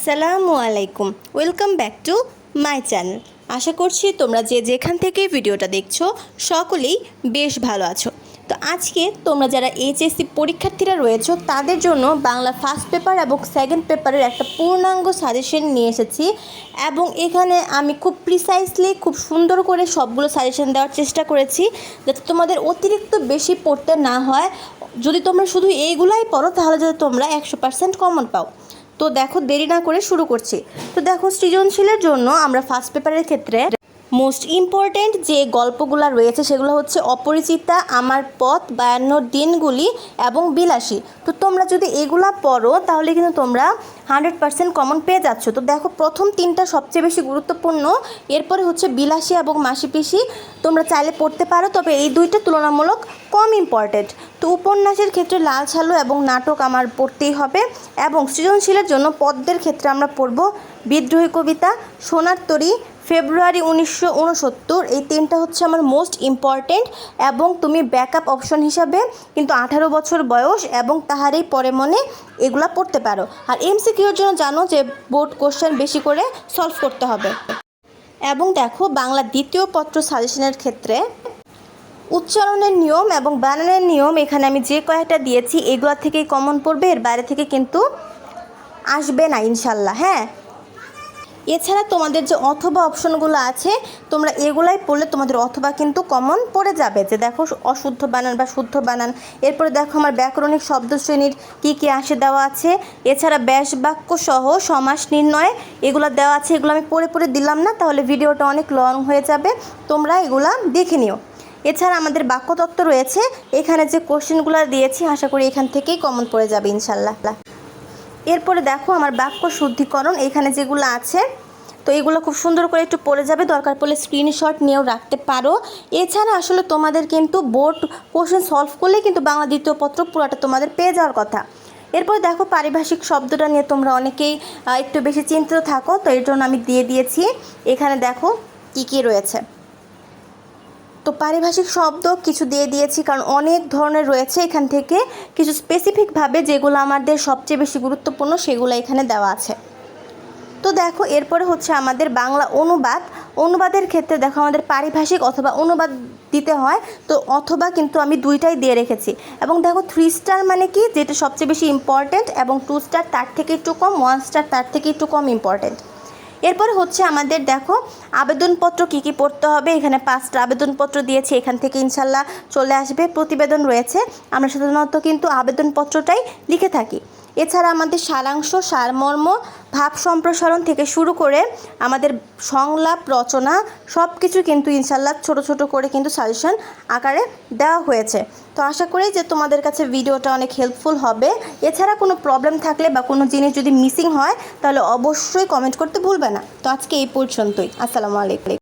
আসসালামু আলাইকুম। Welcome back to my channel আশা করছি তোমরা যে যেখান থেকে ভিডিওটা দেখছ, সকলেই বেশ ভালো আছো। তো আজকে তোমরা যারা এইচএসসি পরীক্ষার্থীরা রয়েছো, তাদের জন্য বাংলা ফার্স্ট পেপার এবং সেকেন্ড পেপারের একটা পূর্ণাঙ্গ সাজেশন নিয়ে এসেছি এবং এখানে আমি খুব প্রিসাইসলি খুব সুন্দর করে সবগুলো সাজেশন দেওয়ার চেষ্টা করেছি যাতে তোমাদের অতিরিক্ত বেশি পড়তে না হয়। যদি তোমরা শুধু এইগুলাই পড়ো, তাহলে যাতে তোমরা একশো পার্সেন্ট কমন পাও। তো দেখো দেরি না করে শুরু করছি। তো দেখো সৃজনশীলের জন্য আমরা ফার্স্ট পেপারের ক্ষেত্রে মোস্ট ইম্পর্ট্যান্ট যে গল্পগুলো রয়েছে সেগুলো হচ্ছে অপরিচিতা, আমার পথ বায়ান্নর দিনগুলি এবং বিলাসী। তো তোমরা যদি এগুলা পড়ো তাহলে কিন্তু তোমরা হান্ড্রেড পার্সেন্ট কমন পেয়ে যাচ্ছ। তো দেখো প্রথম তিনটা সবচেয়ে বেশি গুরুত্বপূর্ণ, এরপরে হচ্ছে বিলাসী এবং মাসি পিসি তোমরা চাইলে পড়তে পারো, তবে এই দুইটা তুলনামূলক কম ইম্পর্টেন্ট তো উপন্যাসের ক্ষেত্রে লাল ছালু এবং নাটক আমার পড়তেই হবে এবং সৃজনশীলের জন্য পদ্মের ক্ষেত্রে আমরা পড়ব বিদ্রোহী কবিতা, সোনার তরী, ফেব্রুয়ারি উনিশশো উনসত্তর এই তিনটা হচ্ছে আমার মোস্ট ইম্পর্টেন্ট এবং তুমি ব্যাকআপ অপশন হিসাবে কিন্তু আঠারো বছর বয়স এবং তাহারই পরে মনে এগুলা পড়তে পারো। আর এমসিকিউর জন্য জানো যে বোর্ড কোশ্চেন বেশি করে সলভ করতে হবে। এবং দেখো বাংলা দ্বিতীয় পত্র সাজেশনের ক্ষেত্রে উচ্চারণের নিয়ম এবং বানানের নিয়ম, এখানে আমি যে কয়েকটা দিয়েছি, এগুলো থেকেই কমন পড়বে, এর বাইরে থেকে কিন্তু আসবে না, ইনশাল্লাহ হ্যাঁ? এছাড়া তোমাদের যে অথবা অপশনগুলো আছে, তোমরা এগুলাই পড়লে তোমাদের অথবা কিন্তু কমন পড়ে যাবে। যে দেখো অশুদ্ধ বানান বা শুদ্ধ বানান, এরপরে দেখো আমার ব্যাকরণিক শব্দ শ্রেণির কী কী আসে দেওয়া আছে। এছাড়া ব্যাস বাক্য সহ সমাস নির্ণয়, এগুলো দেওয়া আছে, এগুলো আমি পড়ে পড়ে দিলাম না, তাহলে ভিডিওটা অনেক লং হয়ে যাবে। তোমরা এগুলা দেখে নিও। এছাড়া আমাদের বাক্যতত্ত্ব রয়েছে, এখানে যে কোশ্চেনগুলো দিয়েছি, আশা করি এখান থেকেই কমন পড়ে যাবে ইনশাল্লাহ। এরপরে দেখো আমার বাক্য শুদ্ধিকরণ, এখানে যেগুলো আছে, তো এগুলো খুব সুন্দর করে একটু পড়ে যাবে, দরকার পড়লে স্ক্রিনশট নিয়েও রাখতে পারো। এছাড়া আসলে তোমাদের কিন্তু বোর্ড কোশ্চেন সলভ করলে কিন্তু বাংলা দ্বিতীয় পত্র পুরোটা তোমাদের পেয়ে যাওয়ার কথা। এরপর দেখো পারিভাষিক শব্দটা নিয়ে তোমরা অনেকেই একটু বেশি চিন্তিত থাকো, তো এর জন্য আমি দিয়ে দিয়েছি। এখানে দেখো কী কী রয়েছে। তো পারিভাষিক শব্দ কিছু দিয়ে দিয়েছি, কারণ অনেক ধরনের রয়েছে এখান থেকে। কিছু স্পেসিফিকভাবে যেগুলো আমাদের সবচেয়ে বেশি গুরুত্বপূর্ণ, সেগুলো এখানে দেওয়া আছে। তো দেখো, এরপরে হচ্ছে আমাদের বাংলা অনুবাদ। অনুবাদের ক্ষেত্রে দেখো আমাদের পারিভাষিক অথবা অনুবাদ দিতে হয়, তো অথবা কিন্তু আমি দুইটাই দিয়ে রেখেছি। এবং দেখো থ্রি স্টার মানে কি? যেটা সবচেয়ে বেশি ইম্পর্ট্যান্ট এবং টু স্টার তার থেকে একটু কম ওয়ান স্টার তার থেকে একটু কম ইম্পর্ট্যান্ট এরপরে হচ্ছে আমাদের দেখো আবেদনপত্র কি কি পড়তে হবে। এখানে পাঁচটা আবেদনপত্র দিয়েছি, এখান থেকে ইনশাল্লাহ চলে আসবে। প্রতিবেদন রয়েছে। আমরা সাধারণত কিন্তু আবেদনপত্রটাই লিখে থাকি। এছাড়া আমাদের সারাংশ, সারমর্ম, ভাব সম্প্রসারণ থেকে শুরু করে আমাদের সংলাপ, রচনা সব কিছু কিন্তু ইনশাল্লাহ ছোট ছোট করে কিন্তু সাজেশন আকারে দেওয়া হয়েছে। তো আশা করি যে তোমাদের কাছে ভিডিওটা অনেক হেল্পফুল হবে। এছাড়া কোনো প্রবলেম থাকলে বা কোনো জিনিস যদি মিসিং হয়, তাহলে অবশ্যই কমেন্ট করতে ভুলবে না। তো আজকে এই পর্যন্তই। আসসালামু আলাইকুম।